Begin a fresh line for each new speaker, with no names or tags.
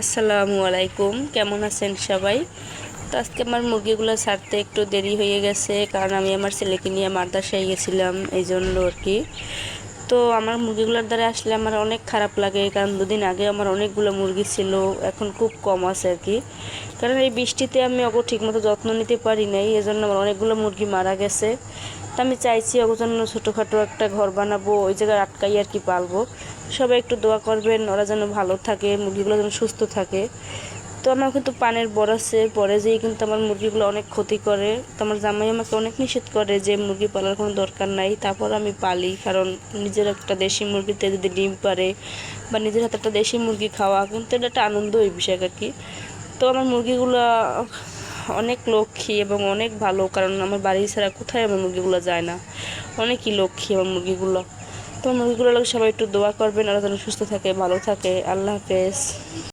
আসসালামু আলাইকুম, কেমন আছেন সবাই? তো আজকে আমার মুরগিগুলো ছাড়তে একটু দেরি হয়ে গেছে, কারণ আমি আমার ছেলেকে নিয়ে মাদ্রাসায় গেছিলাম এই জন্য আর কি। তো আমার মুরগিগুলোর দ্বারা আসলে আমার অনেক খারাপ লাগে, কারণ দুদিন আগে আমার অনেকগুলো মুরগি ছিল, এখন খুব কম আছে আর কি। কারণ এই বৃষ্টিতে আমি অগো ঠিকমতো যত্ন নিতে পারি নাই, এজন্য আমার অনেকগুলো মুরগি মারা গেছে। তো আমি চাইছি ওর জন্য ছোটোখাটো একটা ঘর বানাবো, ওই জায়গায় আটকাই আর কি পালবো। সবাই একটু দোয়া করবেন, ওরা যেন ভালো থাকে, মুরগিগুলো যেন সুস্থ থাকে। তো আমার কিন্তু পানের বর আছে, পরে যেয়ে কিন্তু আমার মুরগিগুলো অনেক ক্ষতি করে। তো আমার জামাই আমাকে অনেক নিষেধ করে যে মুরগি পালার কোনো দরকার নাই, তারপর আমি পালি। কারণ নিজের একটা দেশি মুরগিতে যদি ডিম পারে বা নিজের হাতে একটা দেশি মুরগি খাওয়া, কিন্তু এটা একটা আনন্দ ওই বিষয় আর কি। তো আমার মুরগিগুলো অনেক লক্ষ্মী এবং অনেক ভালো, কারণ আমার বাড়ি ছাড়া কোথায় আমার মুরগিগুলো যায় না। অনেকই লক্ষ্মী আমার মুরগিগুলো। তো মুরগিগুলো সবাই একটু দোয়া করবেন আর যেন সুস্থ থাকে ভালো থাকে। আল্লাহ হাফেজ।